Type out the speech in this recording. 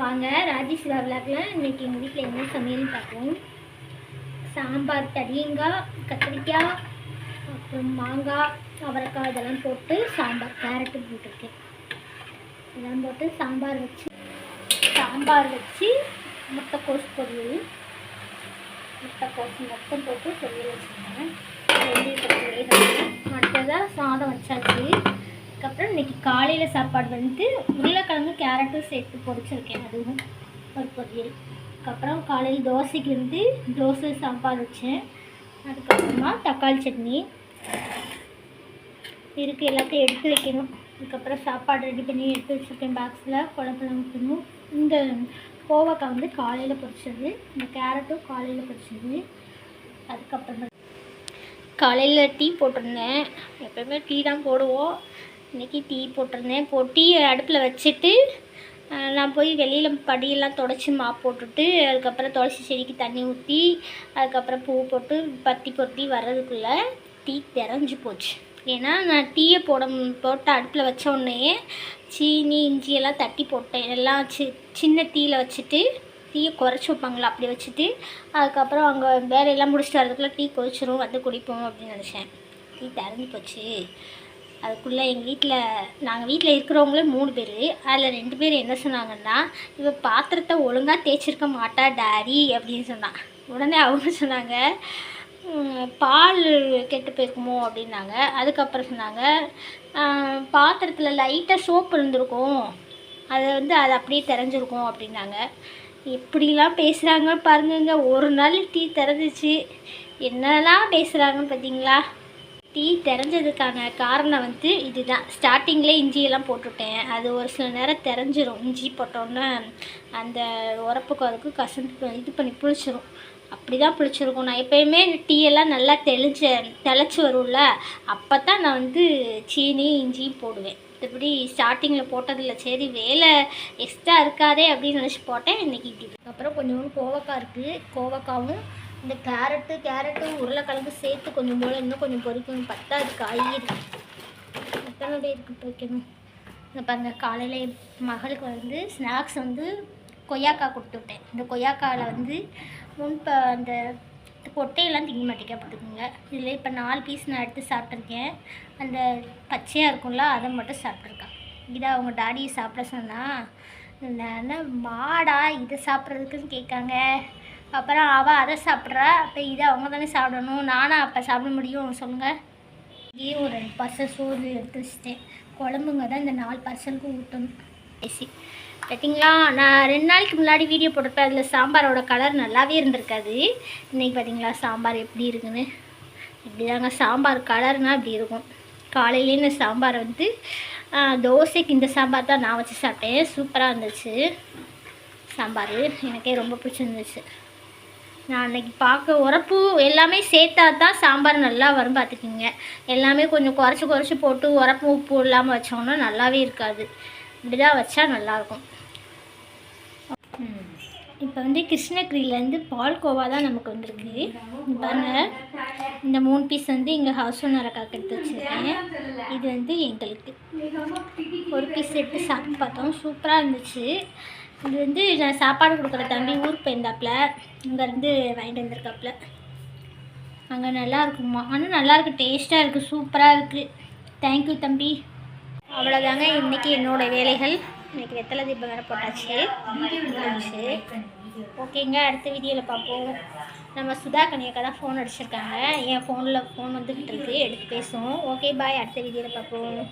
வாங்க ராஜேஸ்வரா விழாக்கில் இன்னைக்கு எங்கள் வீட்டில் என்ன சமையல்னு பார்ப்போம். சாம்பார் தடியங்காய் கத்திரிக்காய் அப்புறம் மாங்காய் அவரைக்காய் இதெல்லாம் போட்டு சாம்பார் கேரட்டு போட்டிருக்கேன். இதெல்லாம் போட்டு சாம்பார் வச்சு சாம்பார் வச்சு முட்டைக்கோஸ் பொரியல். முட்டைக்கோஸ் மொத்தம் போட்டு பொரியல் வச்சுருக்கேன் அடுத்ததாக சாதம் வச்சாச்சு. அதுக்கப்புறம் இன்னைக்கு காலையில் சாப்பாடு வந்து உருளைக்கிழங்கு கேரட்டும் சேர்த்து பொரிச்சிருக்கேன் அதுவும் ஒரு பொரியல். அதுக்கப்புறம் காலையில் தோசைக்கு வந்து தோசை சாம்பார் வச்சேன். அதுக்கப்புறமா தக்காளி சட்னி. இருக்கு எல்லாத்தையும் எடுத்து வைக்கணும். அதுக்கப்புறம் சாப்பாடு ரெடி பண்ணி எடுத்து வச்சுருக்கேன் பாக்ஸில் குழம்புலாம் ஊற்றணும் இந்த கோவக்காய் வந்து காலையில் பொரிச்சது. இந்த கேரட்டும் காலையில் பொரிச்சது. அதுக்கப்புறம் காலையில் டீ போட்டிருந்தேன். எப்போயுமே டீ தான் போடுவோம். இன்றைக்கி டீ போட்டிருந்தேன். போட்டு டீ அடுப்பில் வச்சுட்டு நான் போய் வெளியில் படியெல்லாம் தொடச்சி மா போட்டுட்டு அதுக்கப்புறம் துளசி செடிக்கு தண்ணி ஊற்றி அதுக்கப்புறம் பூ போட்டு பத்தி பொத்தி வர்றதுக்குள்ளே டீ திறஞ்சு போச்சு. ஏன்னா நான் டீயை போட போட்டு அடுப்பில் வச்ச உடனே சீனி இஞ்சியெல்லாம் தட்டி போட்டேன். எல்லாம் சி சின்ன டீயில் வச்சுட்டு டீயை குறைச்சி வைப்பாங்களா அப்படி வச்சுட்டு அதுக்கப்புறம் அங்கே வேலையெல்லாம் முடிச்சுட்டு வரதுக்குள்ளே டீ கொதிச்சிரும் வந்து குடிப்போம் அப்படின்னு நினச்சேன். டீ திறந்து போச்சு. அதுக்குள்ளே எங்கள் வீட்டில் நாங்கள் வீட்டில் இருக்கிறவங்களே மூணு பேர். அதில் ரெண்டு பேர் என்ன சொன்னாங்கன்னா இவ பாத்திரத்தை ஒழுங்காக தேய்ச்சிருக்க மாட்டா டாரி அப்படின்னு சொன்னான். உடனே அவங்க சொன்னாங்க பால் கெட்டு போயிருக்குமோ அப்படின்னாங்க. அதுக்கப்புறம் சொன்னாங்க பாத்திரத்தில் லைட்டாக சோப்பு இருந்திருக்கும். அதை வந்து அது அப்படியே தெரிஞ்சிருக்கும் அப்படின்னாங்க. எப்படிலாம் பேசுகிறாங்க பாருங்கங்க. ஒரு நாள் டீ திறந்துச்சு. என்னெல்லாம் பேசுகிறாங்கன்னு பார்த்தீங்களா டீ தெரிஞ்சதுக்கான காரணம் வந்து இதுதான். ஸ்டார்டிங்கில் இஞ்சியெல்லாம் போட்டுவிட்டேன் அது ஒரு சில நேரம் தெரிஞ்சிடும் இஞ்சி போட்டோன்னே அந்த உரப்புக்கும் அதுக்கு கசந்து இது பண்ணி புளிச்சிரும். அப்படி தான் புளிச்சிருக்கும். நான் எப்பயுமே டீயெல்லாம் நல்லா தெளிஞ்ச தெளிச்சு வரும்ல அப்போ தான் நான் வந்து சீனி இஞ்சியும் போடுவேன். மற்றபடி ஸ்டார்டிங்கில் போட்டதில்ல சரி வேலை எக்ஸ்ட்ரா இருக்காதே அப்படின்னு நினச்சி போட்டேன். இன்றைக்கி இப்படி. அப்புறம் கொஞ்சோண்டு கோவக்காய் இருக்குது கோவக்காவும் இந்த கேரட்டு கேரட்டு உருளைக்கிழங்கு சேர்த்து கொஞ்சம் போல் இன்னும் கொஞ்சம் பொறிக்கணும். பத்தாது காய்கறி. எத்தனை இருக்கு பொறிக்கணும்? இந்த காலையில் மகளுக்கு வந்து ஸ்நாக்ஸ் வந்து கொய்யாக்காய் கொடுத்து விட்டேன் இந்த கொய்யாக்காயில் வந்து முன்ப அந்த கொட்டையெல்லாம் திங்க மாட்டேங்க போட்டுக்கோங்க. இதில் இப்போ நாலு பீஸ் நான் எடுத்து சாப்பிட்ருக்கேன் அந்த பச்சையாக இருக்கும்ல அதை மட்டும் சாப்பிட்ருக்கேன் இதை அவங்க டாடியை சாப்பிட சொன்னால் நான் மாடா இதை சாப்பிட்றதுக்குன்னு கேட்காங்க. அப்புறம் அவள் அதை சாப்பிட்றா அப்போ இதை அவங்க தானே சாப்பிடணும் நானும் அப்போ சாப்பிட முடியும் சொல்லுங்கள் இதே ஒரு ரெண்டு பார்சல் சோறு எடுத்து வச்சிட்டேன். குழம்புங்க தான் இந்த நாலு பார்சலுக்கு ஊட்டணும். பேசி. பார்த்தீங்களா நான் ரெண்டு நாளைக்கு முன்னாடி வீடியோ போட்டிருப்பேன். அதில் சாம்பாரோட கலர் நல்லாவே இருந்திருக்காது. இன்றைக்கி பார்த்தீங்களா சாம்பார் எப்படி இருக்குன்னு? இப்படி தாங்க சாம்பார் கலர்னால் இப்படி இருக்கும். காலையிலே இந்த சாம்பார் வந்து தோசைக்கு இந்த சாம்பார் தான் நான் வச்சு சாப்பிட்டேன். சூப்பராக இருந்துச்சு. சாம்பார். எனக்கே ரொம்ப பிடிச்சிருந்துச்சு. நான் அன்றைக்கி பார்க்க உரப்பு எல்லாமே சேர்த்தா தான் சாம்பார் நல்லா வரும் பார்த்துக்கிங்க. எல்லாமே கொஞ்சம் குறைச்சி குறைச்சி போட்டு உரப்பு உப்பு இல்லாமல் வச்சோம்னா நல்லாவே இருக்காது. இப்படி தான் வச்சா நல்லாயிருக்கும். இப்போ வந்து கிருஷ்ணகிரியிலேருந்து பால்கோவா தான் நமக்கு வந்திருக்கு. பாருங்கள் இந்த மூணு பீஸ் வந்து எங்கள் ஹவுஸ் ஓனர் அக்காக்கு எடுத்து வச்சுருக்கேன். இது வந்து எங்களுக்கு. ஒரு பீஸ் எடுத்து சாப்பிட்டு பார்த்தோம். சூப்பராக இருந்துச்சு. இது வந்து நான் சாப்பாடு கொடுக்குற தம்பி ஊருக்கு போயிருந்தாப்புல. இங்கேருந்து வாங்கிட்டு வந்திருக்காப்புல. அங்கே நல்லா இருக்குமா ஆனால் நல்லா இருக்குது டேஸ்ட்டாக இருக்குது சூப்பராக இருக்குது தேங்க்யூ தம்பி. அவ்வளோதாங்க இன்றைக்கி என்னோடய வேலைகள். இன்னைக்கு வெத்தலை தீபம் வேறு போட்டாச்சு. ஓகேங்க அடுத்த வீடியோவில் பார்ப்போம். நம்ம சுதா கனியக்கா தான் ஃபோன் அடிச்சிருக்காங்க. என் ஃபோனில் ஃபோன் வந்துக்கிட்டு இருக்கு. எடுத்து பேசுவோம். ஓகே பாய் அடுத்த வீடியோவில் பார்ப்போம்.